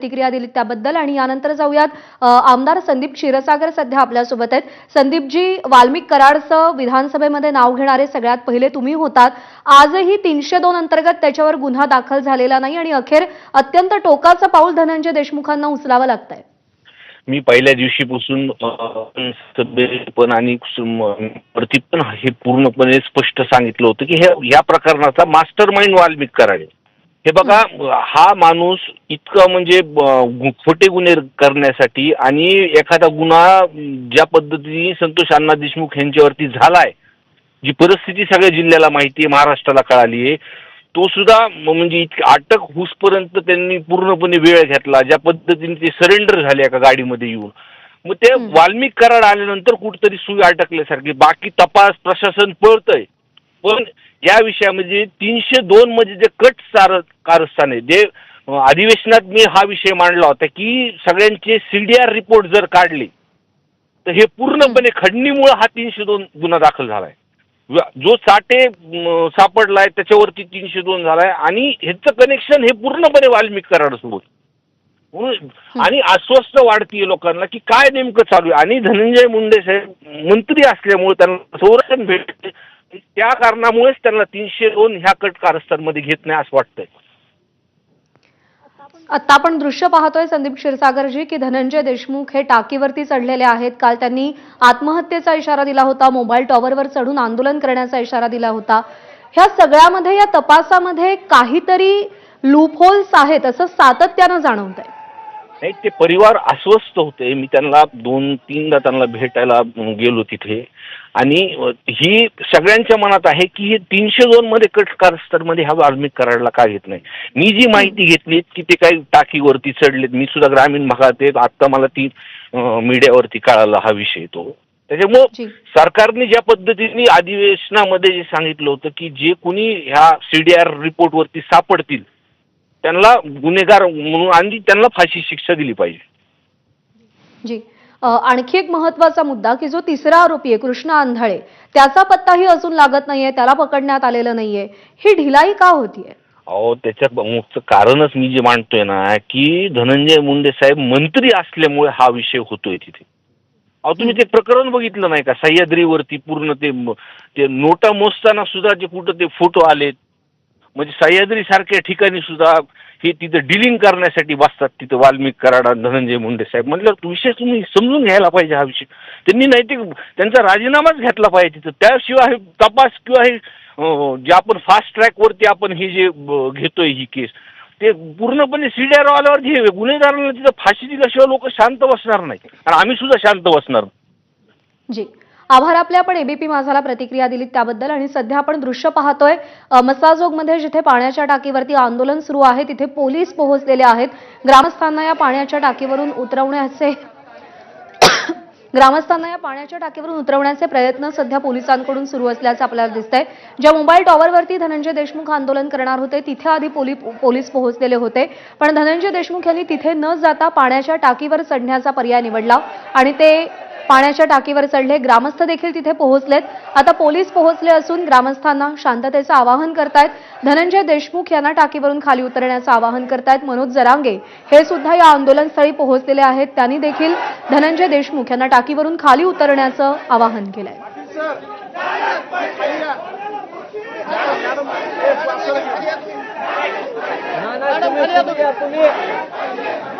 प्रतिक्रिया दिली त्याबद्दल आणि यानंतर जाऊयात आमदार संदीप क्षीरसागर सध्या आपल्यासोबत आहेत. संदीपजी वाल्मिक कराडचं विधानसभेमध्ये नाव घेणारे सगळ्यात पहिले तुम्ही होतात. आजही तीनशे दोन अंतर्गत त्याच्यावर गुन्हा दाखल झालेला नाही आणि अखेर अत्यंत टोकाचं पाऊल धनंजय देशमुखांना उचलावं लागतंय. मी पहिल्या दिवशीपासून पण आणि पण हे पूर्णपणे स्पष्ट सांगितलं होतं की हे या प्रकरणाचा मास्टर माइंड वाल्मिक कराडे. हे बघा हा माणूस इतका म्हणजे खोटे गुन्हे करण्यासाठी आणि एखादा गुन्हा ज्या पद्धतीने संतोष अण्णा देशमुख यांच्यावरती झालाय जी परिस्थिती सगळ्या जिल्ह्याला माहिती आहे महाराष्ट्राला कळाली आहे तो सुद्धा म्हणजे इतकी अटक होसपर्यंत त्यांनी पूर्णपणे वेळ घेतला ज्या पद्धतीने ते सरेंडर झाले एका गाडीमध्ये येऊन मग ते. वाल्मिक कराड आल्यानंतर कुठतरी सुई अटकल्यासारखी बाकी तपास प्रशासन पळतंय पण या विषयामध्ये तीनशे दोन मध्ये जे कट सार कारस्थान आहे जे अधिवेशनात मी हा विषय मांडला होता की सगळ्यांचे सीडीआर रिपोर्ट जर काढले तर हे पूर्णपणे खंडणीमुळे हा तीनशे दोन गुन्हा दाखल झालाय. व- जो साठे सापडलाय त्याच्यावरती तीनशे दोन झालाय आणि ह्याचं कनेक्शन हे पूर्णपणे वाल्मिक कराडसोबत म्हणून आणि अस्वस्थ वाढतीये लोकांना की काय नेमकं चालू आहे. आणि धनंजय मुंडे साहेब मंत्री असल्यामुळे त्यांना संरक्षण भेटते. त्या कारणामुळेच त्यांना तीनशे दोन ह्या कट कारस्थानमध्ये घेत नाही असं वाटतंय. आता आपण दृश्य पाहतोय संदीप क्षीरसागरजी की धनंजय देशमुख हे टाकीवरती चढलेले आहेत. काल त्यांनी आत्महत्येचा इशारा दिला होता मोबाईल टॉवरवर चढून आंदोलन करण्याचा इशारा दिला होता. ह्या सगळ्यामध्ये या तपासामध्ये काहीतरी लूपहोल्स आहेत असं सातत्यानं जाणवत आहे नाही ते परिवार अस्वस्थ होते. मी त्यांना दोन तीनदा त्यांना भेटायला गेलो तिथे. आणि ही सगळ्यांच्या मनात आहे की हे तीनशे दोन मध्ये कट कारस्थानमध्ये हा वाल्मिक कराडला का घेत नाही. मी जी माहिती घेतली की ते काही टाकीवरती चढलेत. मी सुद्धा ग्रामीण भागात आहे. आत्ता मला ती मीडियावरती कळाला हा विषय तो. त्याच्यामुळं सरकारने ज्या पद्धतीने अधिवेशनामध्ये जे सांगितलं होतं की जे कुणी ह्या सीडीआर रिपोर्टवरती सापडतील त्यांना गुन्हेगार म्हणून आणि त्यांना फाशी शिक्षा दिली पाहिजे. जी. आणखी एक महत्त्वाचा मुद्दा की जो तिसरा आरोपी आहे कृष्ण आंधळे त्याचा पत्ताही अजून लागत नाहीये त्याला पकडण्यात आलेलं नाहीये. ही ढिलाई का होतीये? अहो त्याच्यात मुख्य कारणच मी जे मांडतोय ना की धनंजय मुंडे साहेब मंत्री असल्यामुळे हा विषय होतोय तिथे. अहो तुम्ही ते प्रकरण बघितलं नाही का? सह्याद्रीवरती पूर्ण ते ते नोटा मोजताना सुद्धा जे कुठं ते फोटो आलेत म्हणजे सह्याद्री सारख्या ठिकाणी सुद्धा हे तिथं डिलिंग करण्यासाठी बसतात. तिथं वाल्मिक कराड धनंजय मुंडे साहेब म्हटलं विषय तुम्ही समजून घ्यायला पाहिजे हा विषय. त्यांनी नैतिक त्यांचा राजीनामाच घेतला पाहिजे तिथं. त्याशिवाय तपास किंवा हे जे आपण फास्ट ट्रॅकवरती आपण हे जे घेतोय ही केस ते पूर्णपणे सीडीआर आल्यावर हे गुन्हेगारांना तिथं फाशी दिल्याशिवाय लोक शांत बसणार नाही. आणि आम्ही सुद्धा शांत बसणार. जी. आभार आपले आपण एबीपी माझाला प्रतिक्रिया दिलीत त्याबद्दल आणि सध्या आपण दृश्य पाहतोय मसाजोगमध्ये जिथे पाण्याच्या टाकीवरती आंदोलन सुरू आहे तिथे पोलीस पोहोचलेले आहेत. ग्रामस्थांना या पाण्याच्या टाकीवरून उतरवण्याचे ग्रामस्थांना या पाण्याच्या टाकीवरून उतरवण्याचे प्रयत्न सध्या पोलिसांकडून सुरू असल्याचं आपल्याला दिसतंय. ज्या मोबाईल टॉवरवरती धनंजय देशमुख आंदोलन करणार होते तिथे आधी पोली पोलीस पोहोचलेले होते. पण धनंजय देशमुख यांनी तिथे न जाता पाण्याच्या टाकीवर चढण्याचा पर्याय निवडला आणि ते पाण्याच्या टाकीवर चढले. ग्रामस्थ देखील तिथे पोहोचलेत. आता पोलीस पोहोचले असून ग्रामस्थांना शांततेचं आवाहन करतायत. धनंजय देशमुख यांना टाकीवरून खाली उतरण्याचं आवाहन करतायत. मनोज जरांगे हे सुद्धा या आंदोलनस्थळी पोहोचलेले आहेत. त्यांनी देखील धनंजय देशमुख यांना टाकीवरून खाली उतरण्याचं आवाहन केलंय. ना ना तुम्ही तुम्ही तुम्ही